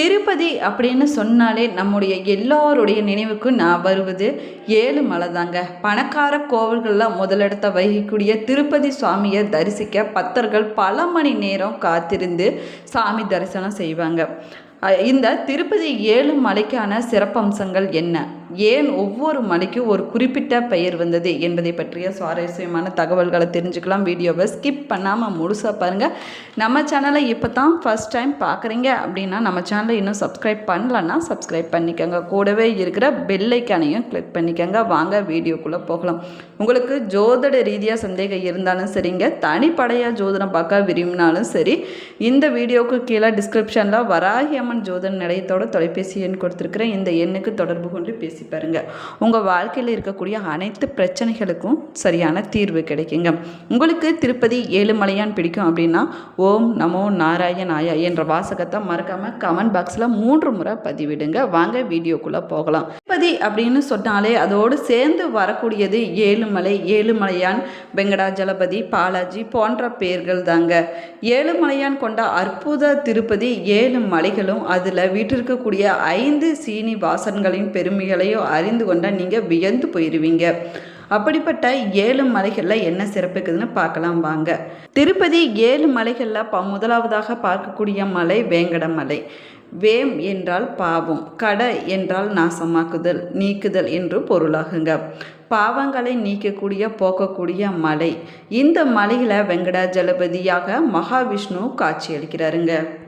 திருப்பதி அப்படின்னு சொன்னாலே நம்முடைய எல்லோருடைய நினைவுக்கு நான் வருவது ஏழு மலை தாங்க பணக்கார கோவில்களில் முதலிடத்தை வகிக்கூடிய திருப்பதி சுவாமியை தரிசிக்க பக்தர்கள் பல மணி நேரம் காத்திருந்து சாமி தரிசனம் செய்வாங்க. இந்த திருப்பதி ஏழு மலைக்கான சிறப்பம்சங்கள் என்ன? ஏன் ஒவ்வொரு மலைக்கும் ஒரு குறிப்பிட்ட பெயர் வந்தது என்பதை பற்றிய சுவாரஸ்யமான தகவல்களை தெரிஞ்சுக்கலாம். வீடியோவை ஸ்கிப் பண்ணாமல் முழுசாக பாருங்கள் நம்ம சேனலை இப்போ தான் ஃபஸ்ட் டைம் பார்க்குறீங்க அப்படின்னா நம்ம சேனலை இன்னும் சப்ஸ்கிரைப் பண்ணலன்னா சப்ஸ்கிரைப் பண்ணிக்கோங்க. கூடவே இருக்கிற பெல்லைக்கானையும் கிளிக் பண்ணிக்கோங்க. வாங்க வீடியோக்குள்ளே போகலாம். உங்களுக்கு ஜோதிட ரீதியாக சந்தேகம் இருந்தாலும் சரிங்க. தனிப்படையாக ஜோதிடம் பார்க்க விரும்பினாலும் சரி. இந்த வீடியோவுக்கு கீழே டிஸ்கிரிப்ஷனில் வராகி அம்மன் ஜோதிட நிலையத்தோட தொலைபேசி எண் கொடுத்துருக்குறேன். இந்த எண்ணுக்கு தொடர்பு கொண்டு பேசி பாருங்க. உங்கள் வாழ்க்கையில் இருக்கக்கூடிய அனைத்து பிரச்சனைகளுக்கும் சரியான தீர்வு கிடைக்குங்க. உங்களுக்கு திருப்பதி ஏழுமலையான் பிடிக்கும் அப்படின்னா ஓம் நமோ நாராயணாயா என்ற வாசகத்தை மறக்காமல் கமெண்ட் பாக்ஸில் மூன்று முறை பதிவிடுங்க. வாங்க வீடியோக்குள்ளே போகலாம். திருப்பதி அப்படின்னு சொன்னாலே அதோடு சேர்ந்து வரக்கூடியது ஏழுமலை ஏழுமலையான் வெங்கடாஜலபதி பாலாஜி போன்ற பெயர்கள் தாங்க. ஏழுமலையான் கொண்ட அற்புத திருப்பதி ஏழு மலைகளும் அதில் வீட்டிற்கக்கூடிய ஐந்து சீனி வாசன்களின் பெருமைகளையும் அறிந்து கொண்டால் நீங்கள் வியந்து போயிடுவீங்க அப்படிப்பட்ட ஏழு மலைகளில் என்ன சிறப்பு இருக்குதுன்னு பார்க்கலாம் வாங்க. திருப்பதி ஏழு மலைகளில் ப முதலாவதாக பார்க்கக்கூடிய மலை வேங்கடமலை. வேம் என்றால் பாவம் கட என்றால் நாசமாக்குதல் நீக்குதல் என்று பொருளாகுங்க. பாவங்களை நீக்கக்கூடிய போக்கக்கூடிய மலை. இந்த மலையில் வெங்கடாஜலபதியாக மகாவிஷ்ணு காட்சியளிக்கிறாருங்க.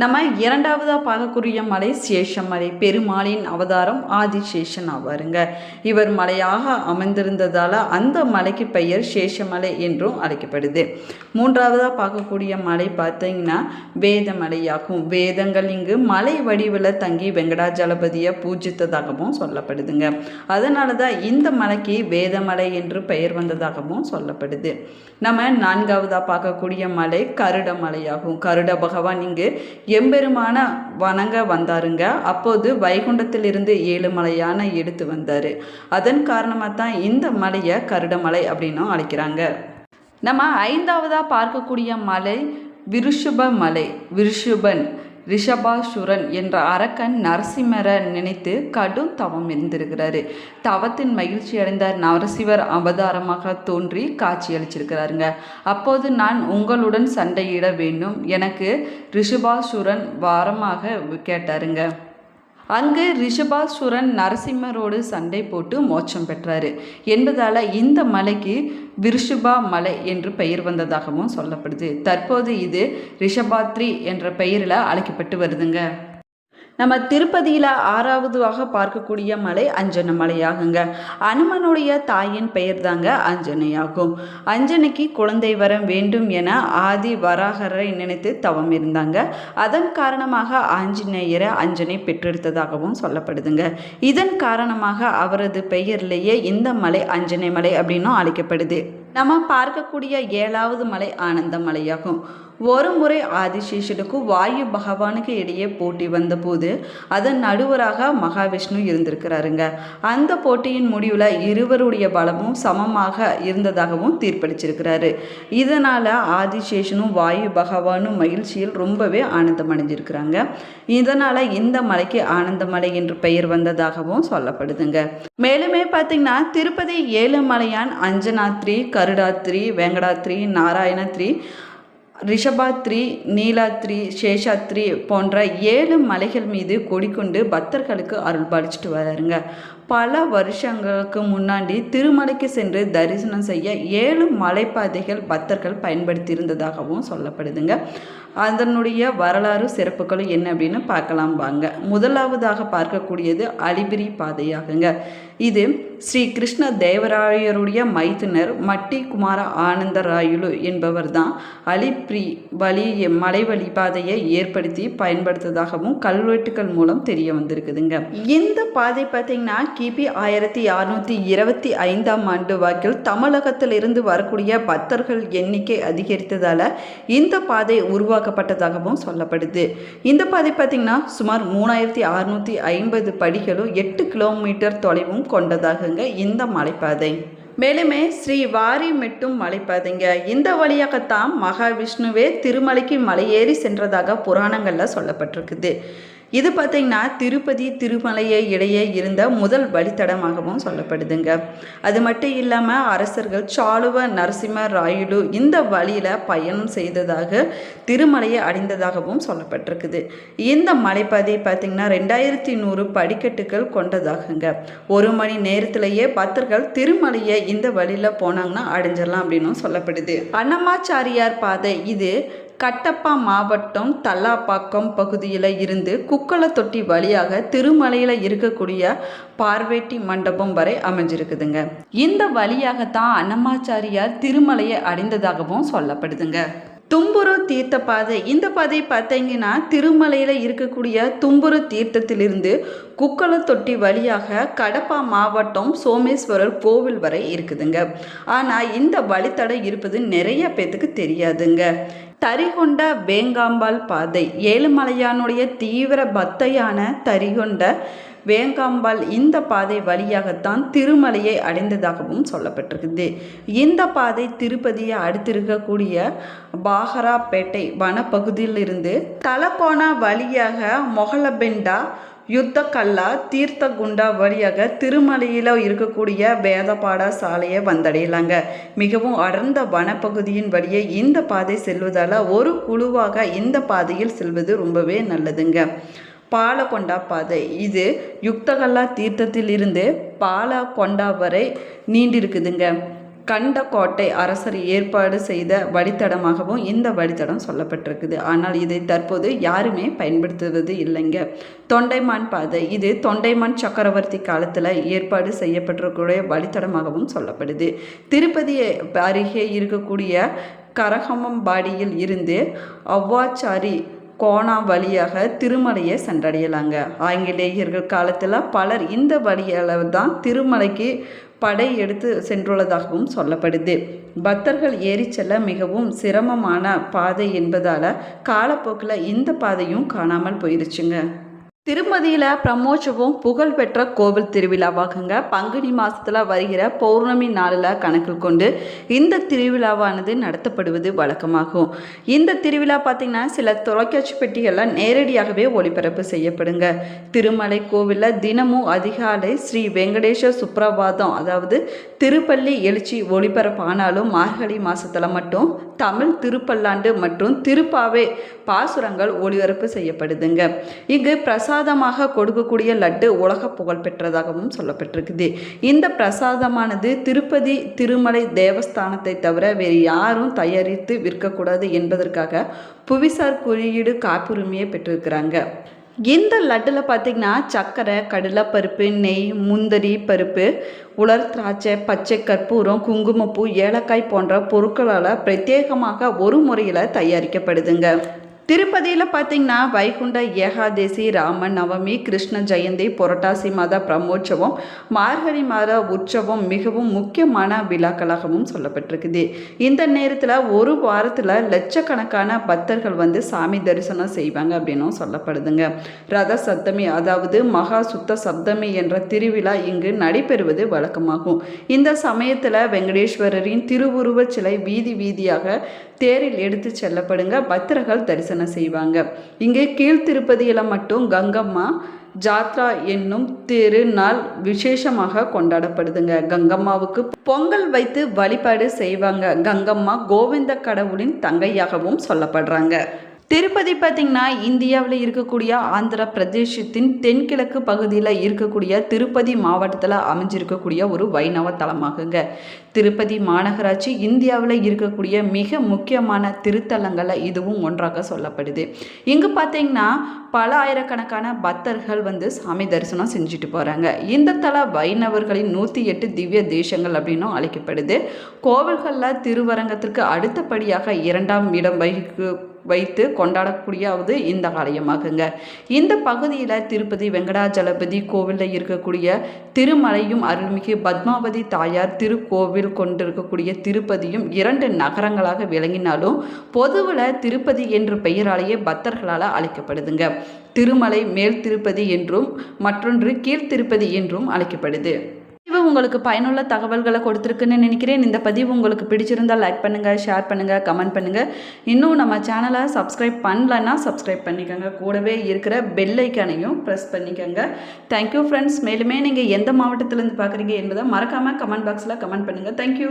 நம்ம இரண்டாவதாக பார்க்கக்கூடிய மலை சேஷமலை பெருமாளின் அவதாரம் ஆதிசேஷன் ஆவாருங்க. இவர் மலையாக அமைந்திருந்ததால் அந்த மலைக்கு பெயர் சேஷமலை என்றும் அழைக்கப்படுது. மூன்றாவதாக பார்க்கக்கூடிய மலை பார்த்தீங்கன்னா வேதமலையாகும். வேதங்கள் இங்கு மலை வடிவில் தங்கி வெங்கடாஜலபதியை பூஜித்ததாகவும் சொல்லப்படுதுங்க. அதனால தான் இந்த மலைக்கு வேதமலை என்று பெயர் வந்ததாகவும் சொல்லப்படுது. நம்ம நான்காவதாக பார்க்கக்கூடிய மலை கருட மலையாகும் கருட பகவான் இங்கு எம்பெருமான வணங்க வந்தாருங்க. அப்போது வைகுண்டத்திலிருந்து ஏழு மலையான எடுத்து வந்தார். அதன் காரணமாக தான் இந்த மலையை கருடமலை அப்படின்னும் அழைக்கிறாங்க. நம்ம ஐந்தாவதாக பார்க்கக்கூடிய மலை விருஷுப மலை. விருஷுபன். ரிஷபாசுரன் என்ற அரக்கன் நரசிம்மரை நினைத்து கடும் தவம் இருந்திருக்கிறாரு தவத்தின் மகிழ்ச்சி அடைந்த நரசிவர் அவதாரமாக தோன்றி காட்சியளிச்சிருக்கிறாருங்க. அப்போது நான் உங்களுடன் சண்டையிட வேண்டும் எனக்கு ரிஷபாசுரன் வாரமாக கேட்டாருங்க. அங்கு ரிஷபாசுரன் நரசிம்மரோடு சண்டை போட்டு மோட்சம் பெற்றார். என்பதால் இந்த மலைக்கு விருஷபா மலை என்று பெயர் வந்ததாகவும் சொல்லப்படுது. தற்போது இது ரிஷபாத்ரி என்ற பெயரில் அழைக்கப்பட்டு வருதுங்க. நம்ம திருப்பதியில் ஆறாவதுவாக பார்க்கக்கூடிய மலை அஞ்சன மலையாகுங்க. அனுமனுடைய தாயின் பெயர் தாங்க அஞ்சனையாகும். அஞ்சனைக்கு குழந்தை வரம் வேண்டும் என ஆதி வராகரை நினைத்து தவம் இருந்தாங்க. அதன் காரணமாக ஆஞ்சநேயரை அஞ்சனை பெற்றெடுத்ததாகவும் சொல்லப்படுதுங்க. இதன் காரணமாக அவரது பெயர்லேயே இந்த மலை அஞ்சனை மலை அப்படின்னும் அழைக்கப்படுது. நம்ம பார்க்கக்கூடிய ஏழாவது மலை ஆனந்த மலையாகும். ஒரு முறை ஆதிசேஷனுக்கும் வாயு பகவானுக்கு இடையே போட்டி வந்தபோது அதன் நடுவராக மகாவிஷ்ணு இருந்திருக்கிறாருங்க. அந்த போட்டியின் முடிவில் இருவருடைய பலமும் சமமாக இருந்ததாகவும் தீர்ப்பளிச்சிருக்கிறாரு. இதனால் ஆதிசேஷனும் வாயு பகவானும் மகிழ்ச்சியில் ரொம்பவே ஆனந்தம் அடைஞ்சிருக்கிறாங்க இதனால் இந்த மலைக்கு ஆனந்தமலை என்று பெயர் வந்ததாகவும் சொல்லப்படுதுங்க. மேலுமே பார்த்தீங்கன்னா திருப்பதி ஏழுமலையான் அஞ்சனாத்ரி கருடாத்ரி வெங்கடாத்ரி நாராயணத்ரி ரிஷபாத்ரி நீலாத்ரி சேஷாத்ரி போன்ற ஏழு மலைகள் மீது கொடிக்கொண்டு பக்தர்களுக்கு அருள் பாலிச்சிட்டு வராருங்க. பல வருஷங்களுக்கு முன்னாடி திருமலைக்கு சென்று தரிசனம் செய்ய ஏழு மலைப்பாதைகள் பக்தர்கள் பயன்படுத்தியிருந்ததாகவும் சொல்லப்படுதுங்க. அதனுடைய வரலாறு சிறப்புகளும் என்ன அப்படின்னு பார்க்கலாம் வாங்க. முதலாவதாக பார்க்கக்கூடியது அலிபிரி பாதையாகுங்க. இது ஸ்ரீ கிருஷ்ண தேவராயருடைய மைத்துனர் மட்டி குமார ஆனந்தராயுலு என்பவர் தான் அலிப்ரி வழி மலை வழிபாதையை ஏற்படுத்தி பயன்படுத்ததாகவும் கல்வெட்டுகள் மூலம் தெரிய வந்திருக்குதுங்க. இந்த பாதை பார்த்தீங்கன்னா கிபி ஆயிரத்தி அறுநூற்றி இருபத்தி ஐந்தாம் ஆண்டு வாக்கில் தமிழகத்திலிருந்து வரக்கூடிய பக்தர்கள் எண்ணிக்கை அதிகரித்ததால் இந்த பாதை உருவாக்கப்பட்டதாகவும் சொல்லப்படுது. இந்த பாதை பார்த்திங்கன்னா சுமார் மூணாயிரத்தி அறுநூற்றி ஐம்பது படிகளும் எட்டு கிலோமீட்டர் தொலைவும் கொண்டதாகுங்க இந்த மலைப்பாதை. மேலுமே ஸ்ரீ வாரி மெட்டும் மலைப்பாதைங்க. இந்த வழியாகத்தான் மகாவிஷ்ணுவே திருமலைக்கு மலையேறி சென்றதாக புராணங்களில் சொல்லப்பட்டிருக்குது. இது பார்த்திங்கன்னா திருப்பதி திருமலையை இடையே இருந்த முதல் வழித்தடமாகவும் சொல்லப்படுதுங்க. அது மட்டும் இல்லாமல் அரசர்கள் சாளுவ நரசிம்ம ராயுடு இந்த வழியில் பயணம் செய்ததாக திருமலையை அடைந்ததாகவும் சொல்லப்பட்டிருக்குது. இந்த மலைப்பாதை பார்த்திங்கன்னா ரெண்டாயிரத்தி நூறு படிக்கட்டுகள் கொண்டதாகுங்க. ஒரு மணி நேரத்திலேயே பக்தர்கள் திருமலையை இந்த வழியில் போனாங்கன்னா அடைஞ்சிடலாம் அப்படின்னும் சொல்லப்படுது. அன்னமாச்சாரியார் பாதை இது கட்டப்பா மாவட்டம் தல்லாப்பாக்கம் பகுதியில் இருந்து குக்களத்தொட்டி வழியாக திருமலையில் இருக்கக்கூடிய பார்வேட்டி மண்டபம் வரை அமைஞ்சிருக்குதுங்க. இந்த வழியாகத்தான் அன்னமாச்சாரியார் திருமலையை அடைந்ததாகவும் சொல்லப்படுதுங்க. தும்புரு தீர்த்த பாதை. இந்த பாதை பார்த்தீங்கன்னா திருமலையில் இருக்கக்கூடிய தும்புரு தீர்த்தத்திலிருந்து குக்கலத்தொட்டி வழியாக கடப்பா மாவட்டம் சோமேஸ்வரர் கோவில் வரை இருக்குதுங்க. ஆனால் இந்த வழித்தடம் இருப்பது நிறைய பேத்துக்கு தெரியாதுங்க. தரிகொண்ட வேங்காம்பாள் பாதை ஏழுமலையானுடைய தீவிர பக்தையான தரிகொண்ட வேங்காம்பாள் இந்த பாதை வழியாகத்தான் திருமலையை அடைந்ததாகவும் சொல்லப்பட்டிருக்குது. இந்த பாதை திருப்பதியை அடுத்திருக்கக்கூடிய பாகராப்பேட்டை வனப்பகுதியிலிருந்து தலக்கோணா வழியாக மொகலபெண்டா யுத்தக்கல்லா தீர்த்தகுண்டா வழியாக திருமலையில் இருக்கக்கூடிய வேதபாட சாலையை வந்தடையலாங்க. மிகவும் அடர்ந்த வனப்பகுதியின் வழியே இந்த பாதை செல்வதால் ஒரு குழுவாக இந்த பாதையில் செல்வது ரொம்பவே நல்லதுங்க. பாலகொண்டா பாதை. இது யுக்தகல்லா தீர்த்தத்திலிருந்து பாலகொண்டா வரை நீண்டிருக்குதுங்க. கண்டக்கோட்டை அரசர் ஏற்பாடு செய்த வழித்தடமாகவும் இந்த வழித்தடம் சொல்லப்பட்டிருக்குது. ஆனால் இதை தற்போது யாருமே பயன்படுத்துவது இல்லைங்க. தொண்டைமான் பாதை இது தொண்டைமான் சக்கரவர்த்தி காலத்தில் ஏற்பாடு செய்யப்பட்டிருக்கூடிய வழித்தடமாகவும் சொல்லப்படுது. திருப்பதி அருகே இருக்கக்கூடிய கரகமம்பாடியில் இருந்து அவ்வாச்சாரி கோணா வழியாக திருமலையை சென்றடையலாங்க. ஆங்கிலேயர்கள் காலத்தில் பலர் இந்த வழியால் தான் திருமலைக்கு படை எடுத்து சென்றுள்ளதாகவும் சொல்லப்படுது. பக்தர்கள் ஏறி செல்ல மிகவும் சிரமமான பாதை என்பதால் காலப்போக்கில் இந்த பாதையும் காணாமல் போயிருச்சுங்க. திருமதியில் பிரம்மோற்சவம் புகழ்பெற்ற கோவில் திருவிழாவாகுங்க. பங்குனி மாதத்தில் வருகிற பௌர்ணமி நாளில் கணக்கில் கொண்டு இந்த திருவிழாவானது நடத்தப்படுவது வழக்கமாகும். இந்த திருவிழா பார்த்திங்கன்னா சில தொலைக்காட்சி பெட்டிகளில் நேரடியாகவே ஒளிபரப்பு செய்யப்படுங்க. திருமலை கோவிலில் தினமும் அதிகாலை ஸ்ரீ வெங்கடேஷ சுப்ரபாதம் அதாவது திருப்பள்ளி எழுச்சி ஒளிபரப்பானாலும் மார்கழி மாதத்தில் மட்டும் தமிழ் திருப்பல்லாண்டு மற்றும் திருப்பாவே பாசுரங்கள் ஒளிபரப்பு செய்யப்படுதுங்க. இங்கு பிரச பிரசாதமாக கொடுக்கக்கூடிய லட்டு உலக புகழ் பெற்றதாகவும் சொல்லப்பட்டிருக்குது. இந்த பிரசாதமானது திருப்பதி திருமலை தேவஸ்தானத்தை தவிர வேறு யாரும் தயாரித்து விற்கக்கூடாது என்பதற்காக புவிசார் குறியீடு காப்புரிமையை பெற்றிருக்கிறாங்க. இந்த லட்டில் பார்த்திங்கன்னா சர்க்கரை கடலைப்பருப்பு நெய் முந்திரி பருப்பு உலர் திராட்சை பச்சை கற்பூரம் குங்குமப்பூ ஏலக்காய் போன்ற பொருட்களால் பிரத்யேகமாக ஒரு முறையில் தயாரிக்கப்படுதுங்க. திருப்பதியில் பார்த்தீங்கன்னா வைகுண்ட ஏகாதேசி ராம நவமி கிருஷ்ண ஜெயந்தி புரட்டாசி மாத பிரம்மோற்சவம் மார்கழி மாத உற்சவம் மிகவும் முக்கியமான விழாக்களாகவும் சொல்லப்பட்டிருக்குது. இந்த நேரத்தில் ஒரு வாரத்தில் லட்சக்கணக்கான பக்தர்கள் வந்து சாமி தரிசனம் செய்வாங்க அப்படின்னும் சொல்லப்படுதுங்க. ரத சப்தமி அதாவது மகா சுத்த சப்தமி என்ற திருவிழா இங்கு நடைபெறுவது வழக்கமாகும். இந்த சமயத்தில் வெங்கடேஸ்வரரின் திருவுருவச் சிலை வீதி வீதியாக தேரில் எடுத்து செல்லப்படுங்க. பக்தர்கள் தரிசனம் செய்வாங்க. இங்கே கீழ்த்திருப்பதியில் மட்டும் கங்கம்மா ஜாத்ரா என்னும் திருநாள் விசேஷமாக கொண்டாடப்படுதுங்க. கங்கம்மாவுக்கு பொங்கல் வைத்து வழிபாடு செய்வாங்க. கங்கம்மா கோவிந்த கடவுளின் தங்கையாகவும் சொல்லப்படுறாங்க. திருப்பதி பார்த்திங்கன்னா இந்தியாவில் இருக்கக்கூடிய ஆந்திர பிரதேசத்தின் தென்கிழக்கு பகுதியில் இருக்கக்கூடிய திருப்பதி மாவட்டத்தில் அமைஞ்சிருக்கக்கூடிய ஒரு வைணவ தலமாகுங்க. திருப்பதி மாநகராட்சி இந்தியாவில் இருக்கக்கூடிய மிக முக்கியமான திருத்தலங்களில் இதுவும் ஒன்றாக சொல்லப்படுது. இங்கு பார்த்தீங்கன்னா பல ஆயிரக்கணக்கான பக்தர்கள் வந்து சாமி தரிசனம் செஞ்சுட்டு போகிறாங்க இந்த தல வைணவர்களின் நூற்றி எட்டு திவ்ய தேசங்கள் அப்படின்னும் அழைக்கப்படுது. கோவில்களில் திருவரங்கத்திற்கு அடுத்தபடியாக இரண்டாம் இடம் வகிக்கு வைத்து கொண்டாடக்கூடியாவது இந்த ஆலயமாகுங்க. இந்த பகுதியில் திருப்பதி வெங்கடாஜலபதி கோவிலில் இருக்கக்கூடிய திருமலையும் அருள்மிகு பத்மாவதி தாயார் திருக்கோவில் கொண்டிருக்கக்கூடிய திருப்பதியும் இரண்டு நகரங்களாக விளங்கினாலும் பொதுவில் திருப்பதி என்ற பெயராலேயே பக்தர்களால் அழைக்கப்படுதுங்க. திருமலை மேல் திருப்பதி என்றும் மற்றொன்று கீழ்த்திருப்பதி என்றும் அழைக்கப்படுது. உங்களுக்கு பயனுள்ள தகவல்களை கொடுத்துருக்குன்னு நினைக்கிறேன். இந்த பதிவு உங்களுக்கு பிடிச்சிருந்தால் லைக் பண்ணுங்கள் ஷேர் பண்ணுங்கள் கமெண்ட் பண்ணுங்கள் இன்னும் நம்ம சேனலை சப்ஸ்கிரைப் பண்ணலன்னா சப்ஸ்கிரைப் பண்ணிக்கோங்க. கூடவே இருக்கிற பெல் ஐக்கானையும் ப்ரெஸ் பண்ணிக்கோங்க. தேங்க்யூ ஃப்ரெண்ட்ஸ் மேலுமே நீங்கள் எந்த மாவட்டத்திலேருந்து பார்க்குறீங்க என்பதை மறக்காமல் கமெண்ட் பாக்ஸில் கமெண்ட் பண்ணுங்கள் தேங்க்யூ